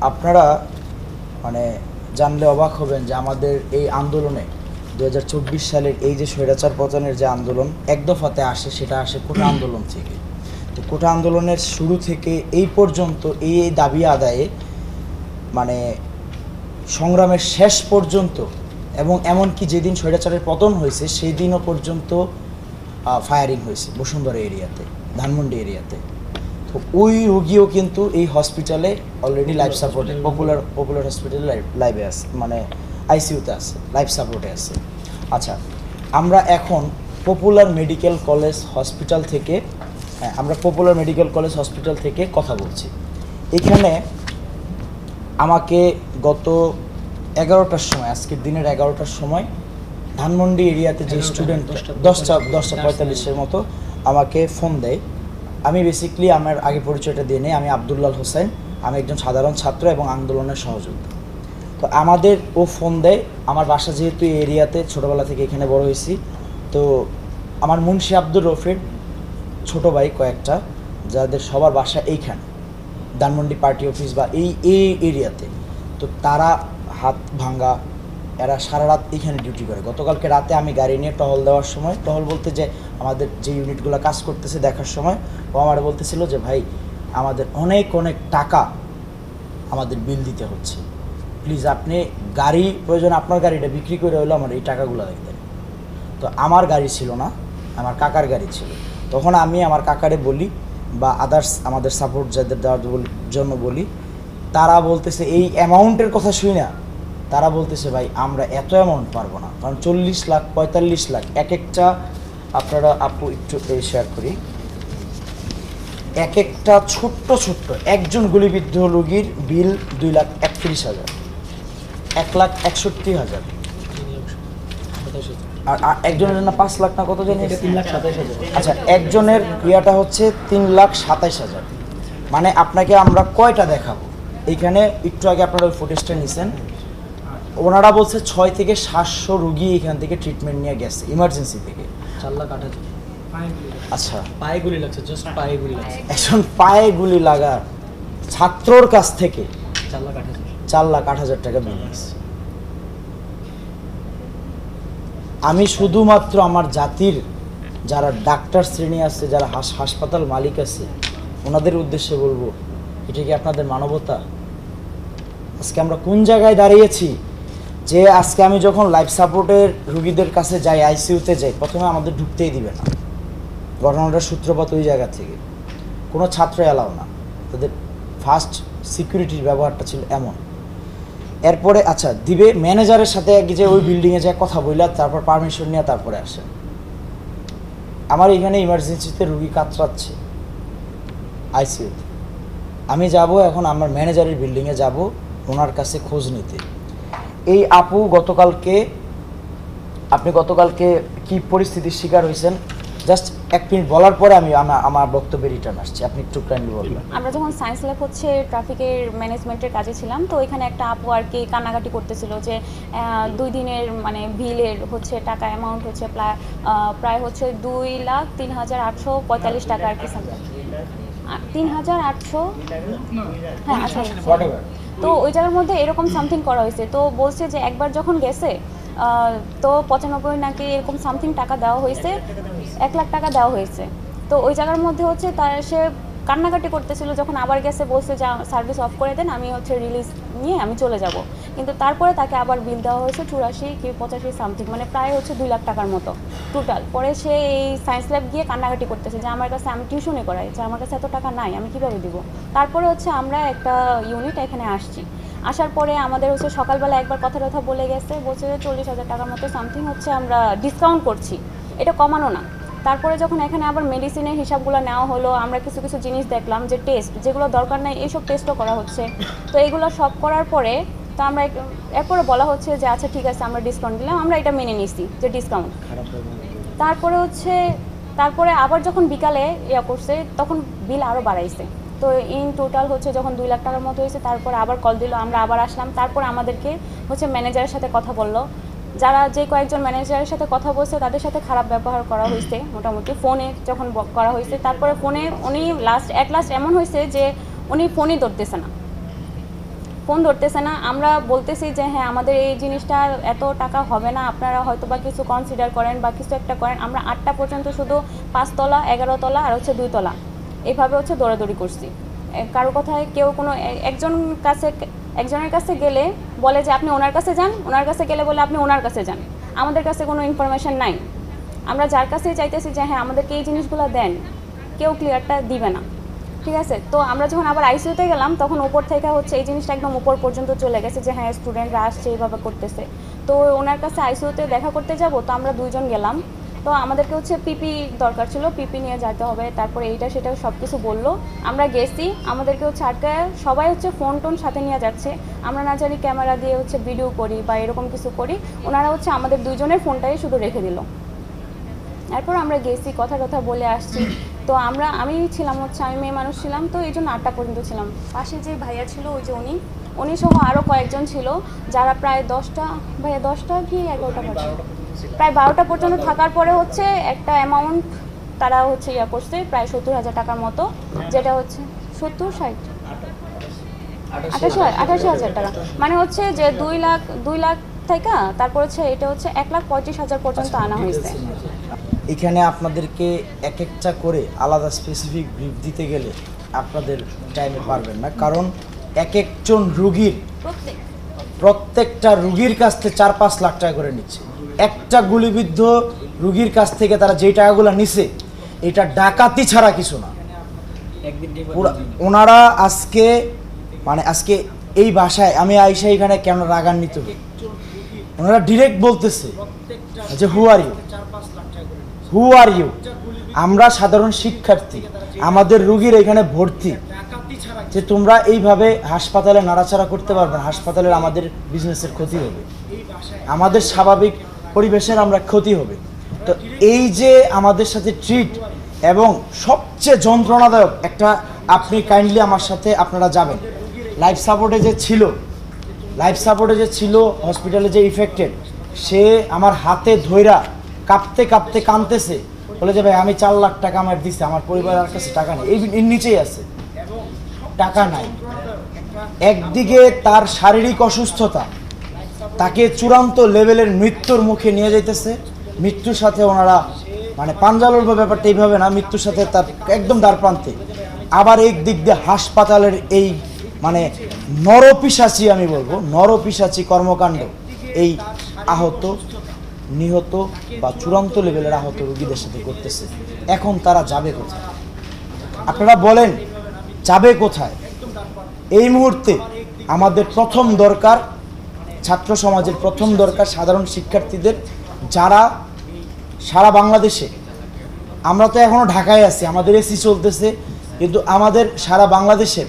আপনারা মানে জানলে অবাক হবেন যে আমাদের এই আন্দোলনে দু হাজার চব্বিশ সালের এই যে স্বৈরাচার পতনের যে আন্দোলন, এক দফাতে আসে, সেটা আসে কোটা আন্দোলন থেকে। তো কোটা আন্দোলনের শুরু থেকে এই পর্যন্ত এই এই দাবি আদায়ে মানে সংগ্রামের শেষ পর্যন্ত এবং এমনকি যেদিন স্বৈরাচারের পতন হয়েছে সেই দিনও পর্যন্ত ফায়ারিং হয়েছে বসুন্ধরা এরিয়াতে, ধানমন্ডি এরিয়াতে। ওই রোগীও কিন্তু এই হসপিটালে অলরেডি লাইফ সাপোর্টে পপুলার পপুলার হসপিটালে লাইভে আছে মানে আইসিইউতে আছে লাইফ সাপোর্টে আছে। আচ্ছা আমরা এখন পপুলার মেডিকেল কলেজ হসপিটাল থেকে হ্যাঁ আমরা পপুলার মেডিকেল কলেজ হসপিটাল থেকে কথা বলছি। এখানে আমাকে গত এগারোটার সময় আজকের দিনের এগারোটার সময় ধানমন্ডি এরিয়াতে যে স্টুডেন্ট 10টা, দশটা দশটা পঁয়তাল্লিশের মতো আমাকে ফোন দেয়। আমি বেসিকলি আমার আগে পরিচয়টা দিয়ে নিই, আমি আবদুল্লাল হোসেন। আমি একজন সাধারণ ছাত্র এবং আন্দোলনের সহযোগী। তো আমাদের ও ফোন দেয়, আমার বাসা যেহেতু এই এরিয়াতে, ছোটোবেলা থেকে এখানে বড় হয়েছি। তো আমার মুন্সি আব্দুর রফির ছোট ভাই কয়েকটা, যাদের সবার বাসা এইখানে, ধানমন্ডি পার্টি অফিস বা এই এই এরিয়াতে। তো তারা হাত ভাঙ্গা এরা সারা রাত এখানে ডিউটি করে। গতকালকে রাতে আমি গাড়ি নিয়ে টহল দেওয়ার সময়, টহল বলতে যে আমাদের যে ইউনিটগুলো কাজ করতেছে দেখার সময়, ও আমার বলতেছিল যে, ভাই, আমাদের অনেক অনেক টাকা আমাদের বিল দিতে হচ্ছে। প্লিজ আপনি গাড়ি প্রয়োজন, আপনার গাড়িটা বিক্রি করে হলেও আমার এই টাকাগুলো দেখতেন তো আমার গাড়ি ছিল না, আমার কাকার গাড়ি ছিল। তখন আমি আমার কাকারে বলি বা আদার্স আমাদের সাপোর্ট যাদের দেওয়ার জন্য বলি, তারা বলতেছে, এই অ্যামাউন্টের কথা শুই না। তারা বলতেছে ভাই আমরা এত অ্যামাউন্ট পারব না। কারণ চল্লিশ লাখ পঁয়তাল্লিশ লাখ এক একটা আপনারা আপু একটু শেয়ার করি। এক একটা ছোট্ট ছোট্ট একজন গুলিবিদ্ধ রোগীর বিল দুই লাখ একত্রিশ হাজার এক লাখ একষট্টি হাজার। আর একজনের না পাঁচ লাখ না কত জানি তিন লাখ সাতাশ হাজার। আচ্ছা একজনের ইয়েটা হচ্ছে তিন লাখ সাতাইশ হাজার। মানে আপনাকে আমরা কয়টা দেখাবো? এইখানে একটু আগে আপনারা ওই ফুটেজটা নিছেন। ওনারা বলছে ছয় থেকে সাতশো রুগী এখান থেকে ট্রিটমেন্ট নিয়ে গেছে ইমার্জেন্সি থেকে। আট হাজার আচ্ছা। পায়ে গুলি লাগছে জাস্ট পায়ে গুলি লাগছে। একজন পায়ে গুলি লাগা ছাত্রর কাছ থেকে চার লাখ আট হাজার চার লাখ আট হাজার টাকা বিল আমি শুধুমাত্র আমার জাতির যারা ডাক্তার শ্রেণি আছে যারা হাস- হাসপাতাল মালিক আছে ওনাদের উদ্দেশ্যে বলব এটা কি আপনাদের মানবতা? আজকে আমরা কোন জায়গায় দাঁড়িয়েছি? যে আজকে আমি যখন লাইফ সাপোর্টের রুগীদের কাছে যাই আইসিইউতে যাই, প্রথমে আমাদের ঢুকতেই দিবে না। ঘটনাটার সূত্রপাত ওই জায়গা থেকে। কোনো ছাত্র এলাও না। তাদের ফার্স্ট সিকিউরিটির ব্যবহারটা ছিল এমন। এরপরে আচ্ছা দিবে ম্যানেজারের সাথে এক যে ওই বিল্ডিংয়ে যায় কথা বইলা, তারপর পারমিশন নিয়ে তারপরে আসেন আমার এখানে ইমার্জেন্সিতে রুগী কাতরাচ্ছে আইসিইউতে আমি যাব এখন, আমার ম্যানেজারের বিল্ডিংয়ে যাব, ওনার কাছে খোঁজ নিতে। এই আপু গতকালকে আপনি গতকালকে কি পরিস্থিতির শিকার হয়েছেন? জাস্ট এক মিনিট বলার পরে আমি আমার বক্তব্যে রিটার্ন আসছি। আপনি একটু কাইন্ডলি বলবেন। আমরা যখন সায়েন্স ল্যাব হচ্ছে ট্রাফিকের ম্যানেজমেন্টের কাজে ছিলাম তো এখানে একটা আপু আর কি কান্নাকাটি করতেছিল যে আহ, দুই দিনের মানে বিলের হচ্ছে টাকা অ্যামাউন্ট হচ্ছে প্রায় আহ, প্রায় হচ্ছে দুই লাখ তিন হাজার আটশো পঁয়তাল্লিশ টাকা আর কি তিন হাজার আটশো? হ্যাঁ আচ্ছা. তো ওই জায়গার মধ্যে এরকম সামথিং করা হয়েছে। তো বলছে যে একবার যখন গেছে তো পঁচানব্বই নাকি এরকম সামথিং টাকা দেওয়া হয়েছে। এক লাখ টাকা দেওয়া হয়েছে। তো ওই জায়গার মধ্যে হচ্ছে তার সে কান্নাকাটি করতেছিল, যখন আবার গেছে বলছে যে সার্ভিস অফ করে দেন, আমি হচ্ছে রিলিজ নিয়ে আমি চলে যাব। কিন্তু তারপরে তাকে আবার বিল দেওয়া হয়েছে চুরাশি কি পঁচাশি সামথিং মানে প্রায় হচ্ছে দুই লাখ টাকার মতো টোটাল পরে সে এই সায়েন্স ল্যাব গিয়ে কান্নাকাটি করতেছে যে, আমার কাছে আমি টিউশনে করাই, যে, আমার কাছে এত টাকা নাই, আমি কীভাবে দিব? তারপরে হচ্ছে আমরা একটা ইউনিট এখানে আসছি। আসার পরে আমাদের হচ্ছে সকালবেলা একবার কথা টথা বলে গেছে, বলছে চল্লিশ হাজার টাকার মতো সামথিং হচ্ছে আমরা ডিসকাউন্ট করছি। এটা কমানো না। তারপরে যখন এখানে আবার মেডিসিনের হিসাবগুলো নেওয়া হলো আমরা কিছু কিছু জিনিস দেখলাম যে টেস্ট যেগুলো দরকার নাই এইসব টেস্টও করা হচ্ছে। তো এগুলো সব করার পরে তো আমরা এরপরে বলা হচ্ছে যে আচ্ছা ঠিক আছে আমরা ডিসকাউন্ট দিলাম আমরা এটা মেনে নিছি যে ডিসকাউন্ট তারপরে হচ্ছে তারপরে আবার যখন বিকালে ইয়া করছে তখন বিল আরও বাড়াইছে। তো ইন টোটাল হচ্ছে যখন দুই লাখ টাকার মতো হয়েছে তারপর আবার কল দিল আমরা আবার আসলাম। তারপর আমাদেরকে হচ্ছে ম্যানেজারের সাথে কথা বলল যারা যে কয়েকজন ম্যানেজারের সাথে কথা বলছে, তাদের সাথে খারাপ ব্যবহার করা হয়েছে মোটামুটি। ফোনে যখন করা হয়েছে, তারপরে ফোনে উনি লাস্ট এক লাস্ট এমন হয়েছে যে উনি ফোনই ধরতেছে না। ফোন ধরতেছে না। আমরা বলতেছি যে হ্যাঁ আমাদের এই জিনিসটা এত টাকা হবে না। আপনারা হয়তো বা কিছু কনসিডার করেন বা কিছু একটা করেন। আমরা আটটা পর্যন্ত শুধু পাঁচতলা এগারো তলা আর হচ্ছে দুই তলা এইভাবে হচ্ছে দৌড়াদৌড়ি করছি। কারও কথায় কেউ কোনো একজন কাছে একজনের কাছে গেলে বলে যে, আপনি ওনার কাছে যান। ওনার কাছে গেলে বলে, আপনি ওনার কাছে যান। আমাদের কাছে কোনো ইনফরমেশন নাই। আমরা যার কাছেই চাইতেছি যে হ্যাঁ আমাদেরকে এই জিনিসগুলো দেন। কেউ ক্লিয়ারটা দিবে না। ঠিক আছে? তো আমরা যখন আবার আইসিইউতে গেলাম, তখন উপর থেকে হচ্ছে এই জিনিসটা একদম উপর পর্যন্ত চলে গেছে যে হ্যাঁ স্টুডেন্টরা আসছে, এইভাবে করতেছে। তো ওনার কাছে আইসিইউতে দেখা করতে যাব, তো আমরা দুইজন গেলাম। তো আমাদেরকে হচ্ছে পিপি দরকার ছিল, পিপি নিয়ে যেতে হবে, তারপরে এইটা সেটা সব কিছু বলল। আমরা গেছি, আমাদেরকে হচ্ছে আটকায় সবাই হচ্ছে ফোন টোন সাথে নিয়ে যাচ্ছে। আমরা না জানি ক্যামেরা দিয়ে হচ্ছে ভিডিও করি বা এরকম কিছু করি, ওনারা হচ্ছে আমাদের দুজনের ফোনটাই শুধু রেখে দিল। এরপর আমরা গেছি, কথা কথা বলে আসছি। তো আমরা, আমি ছিলাম হচ্ছে, আমি মেয়ে মানুষ ছিলাম, তো এই জন্য আটটা পর্যন্ত ছিলাম। পাশে যে ভাইয়া ছিল, ওই যে উনি উনি সহ আরও কয়েকজন ছিল, যারা প্রায় দশটা, ভাইয়া দশটা কি এগারোটা পর্যন্ত প্রায় বারোটা পর্যন্ত থাকার পরে হচ্ছে একটা অ্যামাউন্ট তারা হচ্ছে ইয়া করছে প্রায় সত্তর হাজার টাকার মতো যেটা হচ্ছে সত্তর ষাট। আঠাশি আঠাশি হাজার টাকা। মানে হচ্ছে যে দুই লাখ দুই লাখ থেকে তারপর হচ্ছে এটা হচ্ছে এক লাখ পঁয়ত্রিশ হাজার পর্যন্ত আনা হয়েছে। এখানে আপনাদেরকে এক একটা করে আলাদা স্পেসিফিক ব্রিফ দিতে গেলে আপনাদের টাইমে পারবেন না। কারণ এক একজন রুগীর প্রত্যেকটা রুগীর কাছ থেকে চার পাঁচ লাখ টাকা করে নিচ্ছে। একটা গুলিবিদ্ধ রুগীর কাছ থেকে তারা যেই টাকাগুলো নিছে এটা ডাকাতি ছাড়া কিছু না। ওনারা আজকে মানে আজকে এই ভাষায় আমি আইসা এখানে কেন রাগান্বিত? হই ওনারা ডিরেক্ট বলতেছে যে হু are you who are you আমরা সাধারণ শিক্ষার্থী। আমাদের রুগীর এখানে ভর্তি। যে তোমরা এইভাবে হাসপাতালে নাড়াচাড়া করতে পারবে না। হাসপাতালের আমাদের বিজনেসের ক্ষতি হবে। আমাদের স্বাভাবিক পরিবেশের আমরা ক্ষতি হবে। তো এই যে আমাদের সাথে ট্রিট এবং সবচেয়ে যন্ত্রণাদায়ক একটা, আপনি কাইন্ডলি আমার সাথে আপনারা যাবেন। লাইফ সাপোর্টে যে ছিল লাইফ সাপোর্টে যে ছিল হসপিটালে যে ইফেক্টেড সে আমার হাতে ধইরা কাঁপতে কাঁপতে কাঁদতেছে। বলে যে, ভাই, আমি চার লাখ টাকা আমার দিছে, আমার পরিবারের কাছে টাকা নেই। এই নিচেই আছে। টাকা নাই। একদিকে তার শারীরিক অসুস্থতা তাকে চূড়ান্ত লেভেলের মৃত্যুর মুখে নিয়ে যাইতেছে। মৃত্যুর সাথে ওনারা মানে পাঞ্জালোর ব্যাপারটা এইভাবে না, মৃত্যুর সাথে তার একদম দ্বার প্রান্তে। আবার এক দিক দিয়ে হাসপাতালের এই মানে নরপিসাচি আমি বলব নরপিসাচি কর্মকাণ্ড, এই আহত, নিহত বা চূড়ান্ত লেভেলের আহত রোগীদের সাথে করতেছে এখন তারা যাবে কোথায়? আপনারা বলেন, যাবে কোথায়? এই মুহূর্তে আমাদের প্রথম দরকার ছাত্র সমাজের প্রথম দরকার সাধারণ শিক্ষার্থীদের যারা সারা বাংলাদেশে, আমরা তো এখনও ঢাকায় আছি, আমাদের এসি চলতেছে, কিন্তু আমাদের সারা বাংলাদেশের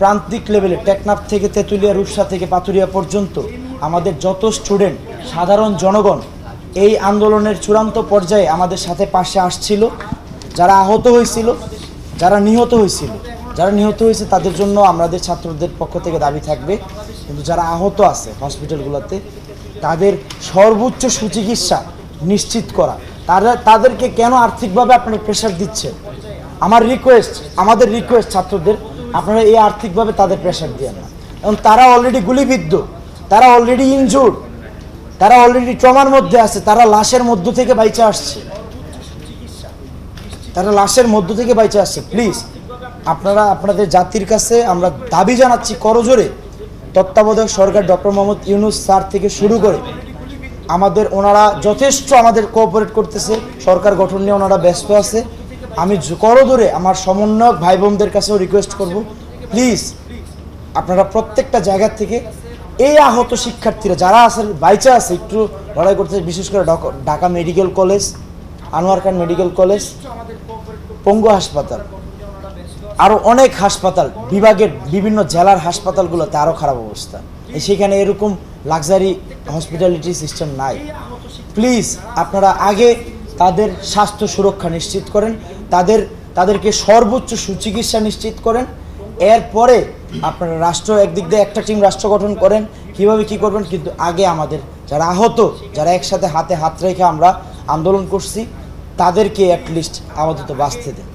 প্রান্তিক লেভেলে টেকনাফ থেকে তেঁতুলিয়া, রূপসা থেকে পাতুরিয়া পর্যন্ত আমাদের যত স্টুডেন্ট, সাধারণ জনগণ এই আন্দোলনের চূড়ান্ত পর্যায়ে আমাদের সাথে পাশে আসছিল, যারা আহত হয়েছিল, যারা নিহত হয়েছিল, যারা নিহত হয়েছে তাদের জন্য আমাদের ছাত্রদের পক্ষ থেকে দাবি থাকবে। কিন্তু যারা আহত আছে হসপিটালগুলোতে, তাদের সর্বোচ্চ সুচিকিৎসা নিশ্চিত করা। তারা, তাদেরকে কেন আর্থিকভাবে আপনারা প্রেশার দিচ্ছেন? আমার রিকোয়েস্ট আমাদের রিকোয়েস্ট ছাত্রদের, আপনারা এই আর্থিকভাবে তাদের প্রেশার দিয়ে না। এবং তারা অলরেডি গুলিবিদ্ধ, তারা অলরেডি ইনজুর্ড তারা অলরেডি ট্রমার মধ্যে আছে, তারা লাশের মধ্য থেকে বাইচে আসছে। তারা লাশের মধ্য থেকে বাইচে আসছে। প্লিজ আপনারা, আপনাদের জাতির কাছে আমরা দাবি জানাচ্ছি করজোরে তত্ত্বাবধায়ক সরকার ডক্টর মোহাম্মদ ইউনুস স্যার থেকে শুরু করে আমাদের ওনারা যথেষ্ট আমাদের কোঅপারেট করতেছে। সরকার গঠন নিয়ে ওনারা ব্যস্ত আছে। আমি করজোরে আমার সমন্বয়ক ভাই বোনদের কাছেও রিকোয়েস্ট করব। প্লিজ আপনারা প্রত্যেকটা জায়গা থেকে এই আহত শিক্ষার্থীরা যারা আছে, বাইচা আছে, একটু লড়াই করতেছে বিশেষ করে Dhaka medical college, Anwar Khan medical college, পঙ্গু হাসপাতাল। আরও অনেক হাসপাতাল, বিভাগের বিভিন্ন জেলার হাসপাতালগুলোতে আরও খারাপ অবস্থা। সেখানে এরকম লাক্সারি হসপিটালিটি সিস্টেম নাই। প্লিজ আপনারা আগে তাদের স্বাস্থ্য সুরক্ষা নিশ্চিত করেন, তাদের, তাদেরকে সর্বোচ্চ সুচিকিৎসা নিশ্চিত করেন। এরপরে আপনারা রাষ্ট্র একদিক দিয়ে একটা টিম রাষ্ট্র গঠন করেন, কীভাবে কি করবেন, কিন্তু আগে আমাদের যারা আহত, যারা একসাথে হাতে হাত রেখে আমরা আন্দোলন করছি, তাদেরকে অ্যাটলিস্ট আপাতত বাঁচতে দেন।